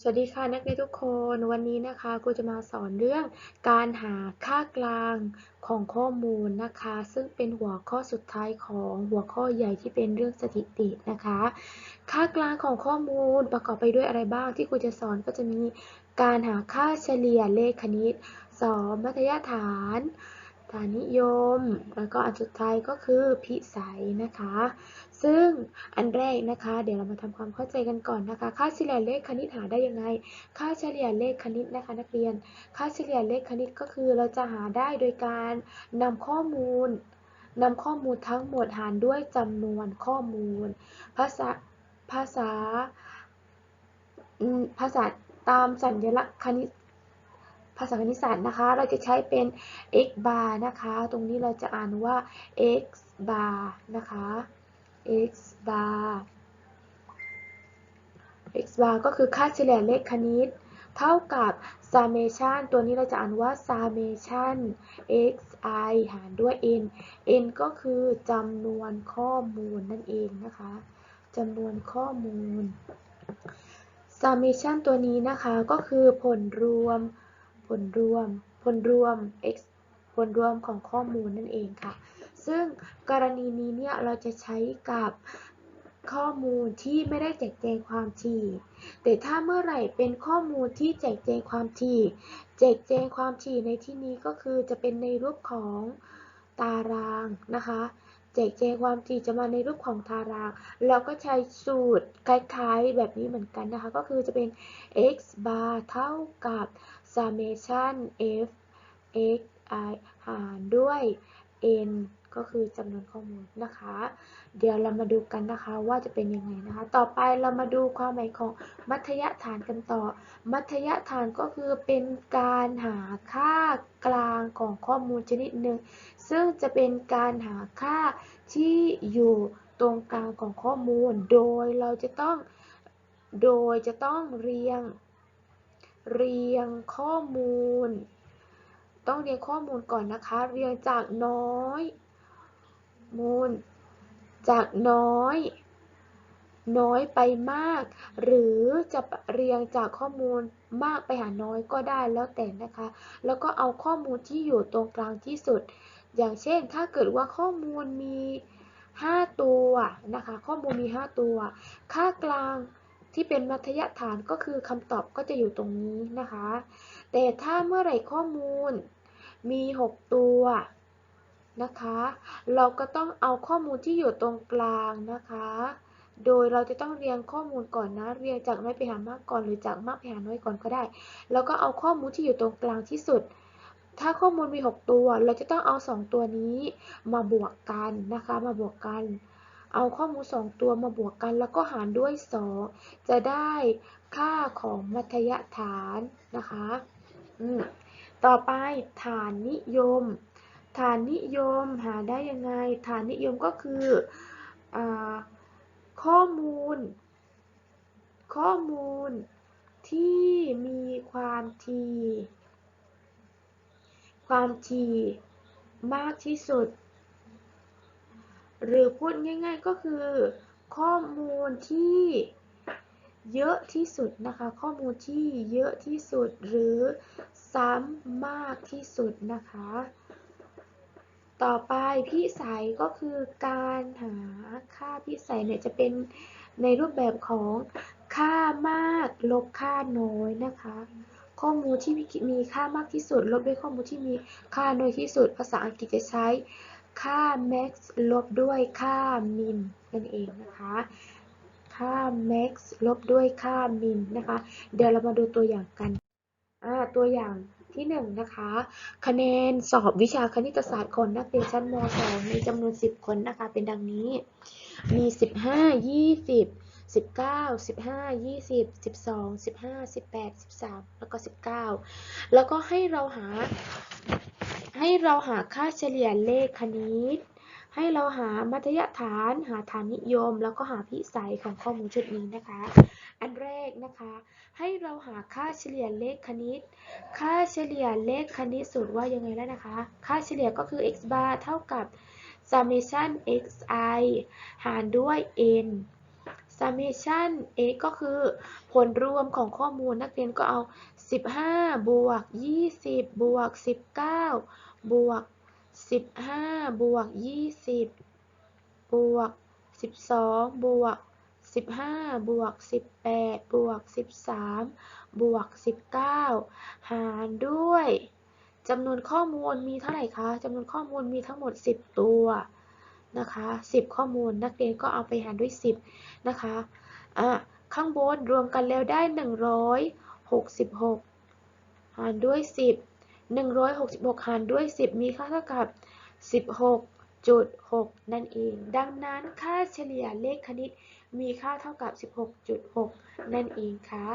สวัสดีค่ะนักเรียนทุกคนวันนี้นะคะครูจะมาสอนเรื่องการหาค่ากลางของข้อมูลนะคะ ซึ่งเป็นหัวข้อสุดท้ายของหัวข้อใหญ่ที่เป็นเรื่องสถิตินะคะ ค่ากลางของข้อมูลประกอบไปด้วยอะไรบ้างที่ครูจะสอนก็จะมีการหาค่าเฉลี่ยเลขคณิต 2. มัธยฐานานิยม แล้วก็อันสุดท้ายก็คือพิสัยนะคะ ซึ่งอันแรกนะคะ เดี๋ยวเรามาทำความเข้าใจกันก่อนนะคะ ค่าเฉลี่ยเลขคณิตหาได้ยังไง ค่าเฉลี่ยเลขคณิตนะคะ นักเรียน ค่าเฉลี่ยเลขคณิตก็คือเราจะหาได้โดยการนำข้อมูลนำข้อมูลทั้งหมดหารด้วยจำนวนข้อมูล ภาษาภาษาภาษาตามสัญลักษณ์คณิต ภาษาคณิตศาสตร์นะคะ เราจะใช้เป็น x bar นะคะ ตรงนี้เราจะอ่านว่า x bar นะคะ x bar x bar ก็คือค่าเฉลี่ยเลขคณิต เท่ากับ summation ตัวนี้เราจะอ่านว่า summation xi หารด้วย n n ก็คือจำนวนข้อมูลนั่นเองนะคะจำนวนข้อมูล summation ตัวนี้นะคะก็คือผลรวม ผลรวม ผลรวม x ผลรวมของข้อมูลนั่นเองค่ะ ซึ่งกรณีนี้เนี่ยเราจะใช้กับข้อมูลที่ไม่ได้แจกแจงความถี่ แต่ถ้าเมื่อไหร่เป็นข้อมูลที่แจกแจงความถี่ แจกแจงความถี่ในที่นี้ก็คือจะเป็นในรูปของตารางนะคะ แจกแจงความถี่จะมาในรูปของตาราง เราก็ใช้สูตรคล้ายๆแบบนี้เหมือนกันนะคะ ก็คือจะเป็น x bar เท่ากับ summation f x i หารด้วย n ก็คือจำนวนข้อมูลนะคะ เดี๋ยวเรามาดูกันนะคะว่าจะเป็นยังไงนะคะ ต่อไปเรามาดูความหมายของมัธยฐานกันต่อ มัธยฐานก็คือเป็นการหาค่ากลางของข้อมูลชนิดหนึ่ง ซึ่งจะเป็นการหาค่าที่อยู่ตรงกลางของข้อมูล โดยเราจะต้อง โดยจะต้องเรียง เรียงข้อมูล ต้องเรียงข้อมูลก่อนนะคะ เรียงจากน้อย มูล จากน้อย น้อยไปมาก หรือจะเรียงจากข้อมูลมากไปหาน้อยก็ได้แล้วแต่นะคะ แล้วก็เอาข้อมูลที่อยู่ตรงกลางที่สุด อย่างเช่น ถ้าเกิดว่าข้อมูลมี 5 ตัวนะคะ ข้อมูลมี 5 ตัว ค่ากลาง ที่เป็นมัธยฐานก็คือคำตอบก็จะอยู่ตรงนี้นะคะ แต่ถ้าเมื่อไหร่ข้อมูลมี 6 ตัวนะคะ เราก็ต้องเอาข้อมูลที่อยู่ตรงกลางนะคะ โดยเราจะต้องเรียงข้อมูลก่อนนะ เรียงจากน้อยไปหามากก่อนหรือจากมากไปหาน้อยก่อนก็ได้ แล้วก็เอาข้อมูลที่อยู่ตรงกลางที่สุด ถ้าข้อมูลมี 6 ตัว เราจะต้องเอา 2 ตัวนี้มาบวกกันนะคะ มาบวกกัน เอาข้อมูล 2 ตัวมาบวกกันแล้วก็หารด้วย 2 จะได้ค่าของมัธยฐานนะคะต่อไปฐานนิยม ฐานนิยมหาได้ยังไง ฐานนิยมก็คืออข้อมูล ข้อมูลที่มีความถี่ความถี่มากที่สุด หรือพูดง่ายๆก็คือ ข้อมูลที่เยอะที่สุดนะคะ ข้อมูลที่เยอะที่สุดหรือซ้ำมากที่สุดนะคะ ต่อไปพิสัยก็คือการหาค่าพิสัยเนี่ยจะเป็นในรูปแบบของค่ามากลบค่าน้อยนะคะ ข้อมูลที่มีค่ามากที่สุด ลบด้วยข้อมูลที่มีค่าน้อยที่สุด ภาษาอังกฤษจะใช้ ค่า max ลบด้วยค่า min นั่นเองนะคะ ค่า max ลบด้วยค่า min นะคะ เดี๋ยวเรามาดูตัวอย่างกัน ตัวอย่างที่หนึ่งนะคะคะแนนสอบวิชาคณิตศาสตร์ของนักเรียนชั้นม .2 ในจำนวน 10 คนนะคะ เป็นดังนี้ มี 15 20 19 15 20 12 15 18 13 แล้วก็ 19 แล้วก็ให้เราหา ให้เราหาค่าเฉลี่ยเลขคณิต ให้เราหามัธยฐาน หาฐานนิยม แล้วก็หาพิสัยของข้อมูลชุดนี้นะคะ อันแรกนะคะ ให้เราหาค่าเฉลี่ยเลขคณิต ค่าเฉลี่ยเลขคณิตสูตรว่ายังไงแล้วนะคะ ค่าเฉลี่ยก็คือ x bar เท่ากับ summation xi หารด้วย n summation x ก็คือผลรวมของข้อมูลนักเรียนก็เอา 15 บวก 20 บวก 19 บวก15บวก20บวก12บวก15บวก18บวก13บวก19หารด้วยจำนวนข้อมูลมีเท่าไหร่คะจำนวนข้อมูลมีทั้งหมด 10 ตัวนะคะ10 ข้อมูลนักเรียนก็เอาไปหารด้วย 10นะคะอะข้างบนรวมกันแล้วได้ 166 หารด้วย 10 166 หารด้วย 10 มีค่าเท่ากับ 16.6 นั่นเอง ดังนั้นค่าเฉลี่ยเลขคณิตมีค่าเท่ากับ 16.6 นั่นเองค่ะ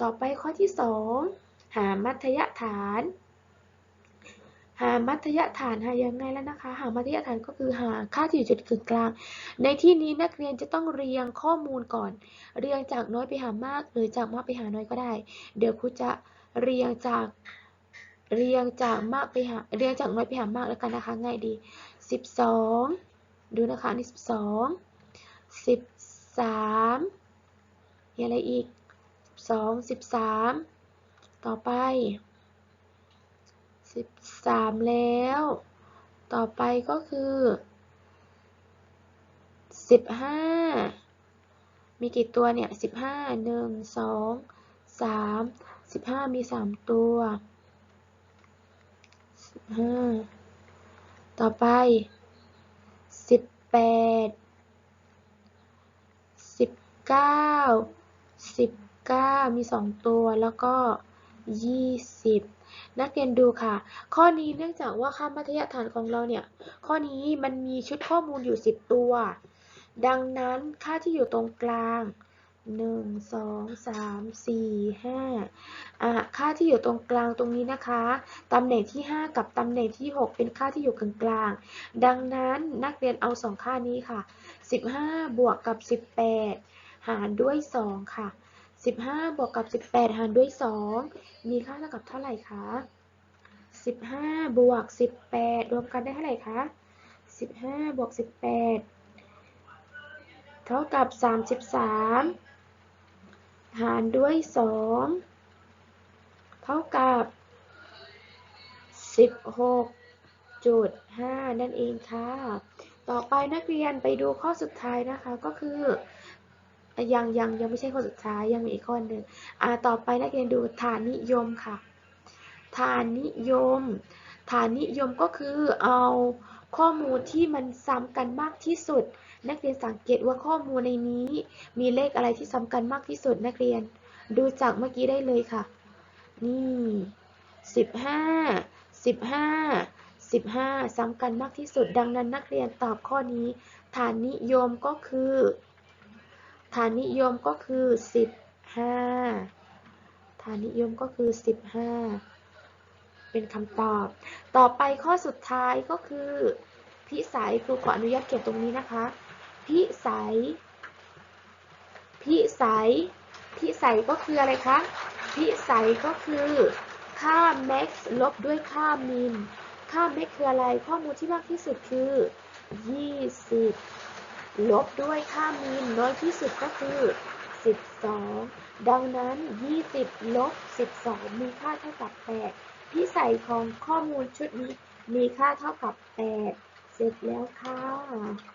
ต่อไปข้อที่ 2 หามัธยฐาน หามัธยฐานหายังไงแล้วนะคะ หามัธยฐานก็คือหาค่าที่อยู่จุดกึ่งกลาง ในที่นี้นักเรียนจะต้องเรียงข้อมูลก่อน เรียงจากน้อยไปหามาก หรือจากมากไปหาน้อยก็ได้ เดี๋ยวครูจะเรียงจาก เรียงจากมากไปหาเรียงจากน้อยไปหามากแล้วกันนะคะ ง่ายดี 12 ดูนะคะนี่ 12 13มีอะไรอีก 12 13 ต่อไป 13 แล้ว ต่อไปก็คือ 15 มีกี่ตัวเนี่ย 15 1 2 3 15 มี 3 ตัว 15ต่อไป18 19 19มี2ตัวแล้วก็20นักเรียนดูค่ะ ข้อนี้เนื่องจากว่าค่ามัธยฐานของเราเนี่ย ข้อนี้มันมีชุดข้อมูลอยู่10ตัว ดังนั้นค่าที่อยู่ตรงกลาง 1 2 3 4 5อะค่าที่อยู่ตรงกลางตรงนี้นะคะตำแหน่งที่ 5 กับตำแหน่งที่ 6 เป็นค่าที่อยู่กลางกลางดังนั้นนักเรียนเอา 2 ค่านี้ค่ะ 15 บวกกับ 18 หารด้วย 2 ค่ะ 15 บวกกับ 18 หารด้วย 2 มีค่าเท่ากับเท่าไหร่คะ15 บวก 18 รวมกันได้เท่าไหร่คะ15 บวก 18 เท่ากับ 33 หารด้วย 2 เท่ากับ 16.5 นั่นเองค่ะ ต่อไปนักเรียนไปดูข้อสุดท้ายนะคะก็คือยังยังยังไม่ใช่ข้อสุดท้ายยังมีอีกข้อหนึ่งอ่าต่อไปนักเรียนดูฐานนิยมค่ะ ฐานนิยม ฐานนิยมก็คือเอาข้อมูลที่มันซ้ำกันมากที่สุด นักเรียนสังเกตว่าข้อมูลในนี้ มีเลขอะไรที่ซ้ำกันมากที่สุดนักเรียน ดูจากเมื่อกี้ได้เลยค่ะ นี่สิบห้าสิบห้าสิบห้าซ้ำกันมากที่สุด ดังนั้นนักเรียนตอบข้อนี้ ฐานนิยมก็คือ ฐานนิยมก็คือสิบห้าฐานนิยมก็คือสิบห้าเป็นคำตอบ ต่อไปข้อสุดท้ายก็คือ พิสัยครูขออนุญาตเขียนตรงนี้นะคะ พิสัย พิสัย พิสัยก็คืออะไรคะ พิสัยก็คือค่า max ลบด้วยค่า min ค่า max คืออะไร ข้อมูลที่มากที่สุดคือ 20 ลบด้วยค่า min น้อยที่สุดก็คือ 12 ดังนั้น 20 ลบ 12 มีค่าเท่ากับ 8 พิสัยของข้อมูลชุดนี้มีค่าเท่ากับ 8 เสร็จแล้วค่ะ